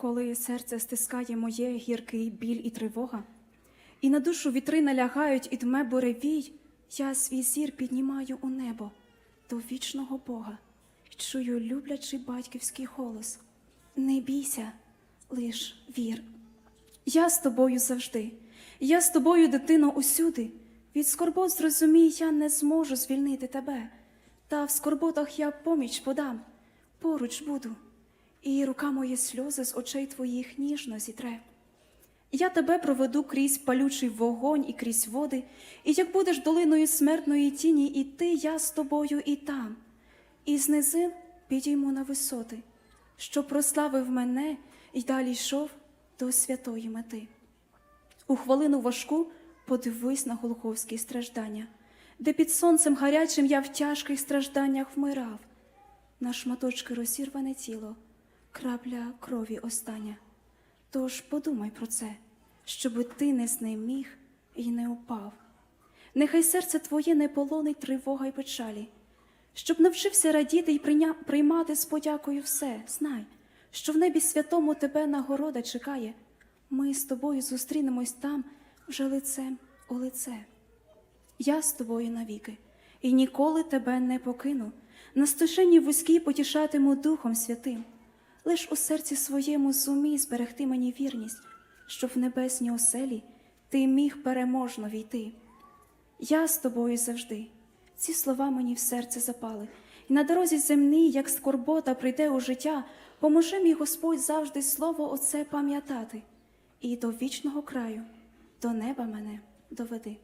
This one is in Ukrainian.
Коли серце стискає моє гіркий біль і тривога, і на душу вітри налягають і дме буревій, я свій зір піднімаю у небо до вічного Бога, й чую люблячий батьківський голос. Не бійся, лиш вір. Я з тобою завжди, я з тобою, дитино, усюди. Від скорбот зрозумій, я не зможу звільнити тебе, та в скорботах я поміч подам, поруч буду, і рука моє сльози з очей твоїх ніжно зітре. Я тебе проведу крізь палючий вогонь і крізь води, і як будеш долиною смертної тіні іти, я з тобою і там, і з низин підійму на висоти, що прославив мене і далі йшов до святої мети. У хвилину важку подивись на голховські страждання, де під сонцем гарячим я в тяжких стражданнях вмирав, на шматочки розірване тіло, крапля крові остання. Тож подумай про це, щоби ти не знеміг і не упав. Нехай серце твоє не полонить тривога й печалі, щоб навчився радіти й прийня- приймати з подякою все, знай, що в небі святому тебе нагорода чекає. Ми з тобою зустрінемось там вже лицем у лице. Я з тобою навіки, і ніколи тебе не покину. На стишині вузькій потішатиму Духом Святим. Лиш у серці своєму зумій зберегти мені вірність, щоб в небесній оселі ти міг переможно війти. Я з тобою завжди. Ці слова мені в серце запали, і на дорозі земній, як скорбота прийде у життя, поможи мій Господь завжди слово оце пам'ятати, і до вічного краю, до неба мене доведи.